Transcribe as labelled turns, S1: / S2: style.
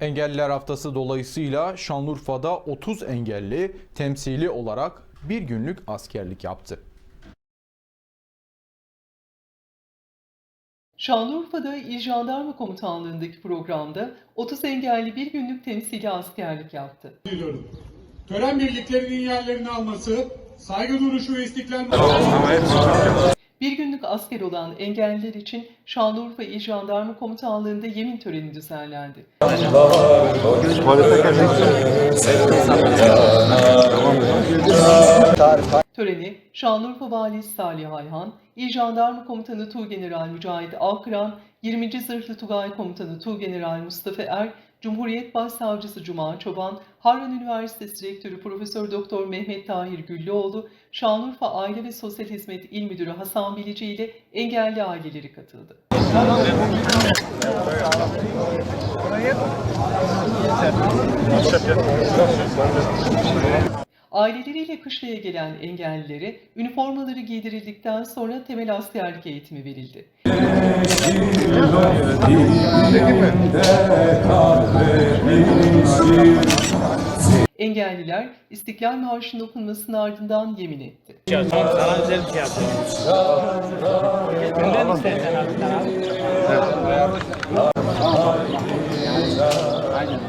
S1: Engelliler Haftası dolayısıyla Şanlıurfa'da 30 engelli temsili olarak bir günlük askerlik yaptı.
S2: Şanlıurfa'da İl Jandarma Komutanlığı'ndaki programda 30 engelli bir günlük temsili askerlik yaptı.
S3: Tören birliklerinin yerlerini alması, saygı duruşu ve istiklal
S2: asker olan engelliler için Şanlıurfa İl Jandarma Komutanlığı'nda yemin töreni düzenlendi. Töreni Şanlıurfa Valisi Salih Ayhan, İl Jandarma Komutanı Tuğgeneral Mücahit Alkıran, 20. Zırhlı Tugay Komutanı Tuğgeneral Mustafa Er, Cumhuriyet Başsavcısı Cuma Çoban, Harran Üniversitesi Rektörü Profesör Doktor Mehmet Tahir Güllüoğlu, Şanlıurfa Aile ve Sosyal Hizmet İl Müdürü Hasan Bilici ile engelli aileleri katıldı aileleriyle kışlaya gelen engellilere üniformaları giydirildikten sonra temel askerlik eğitimi verildi. Engelliler İstiklal Marşı'nın okunmasının ardından yemin etti.
S4: Aynen.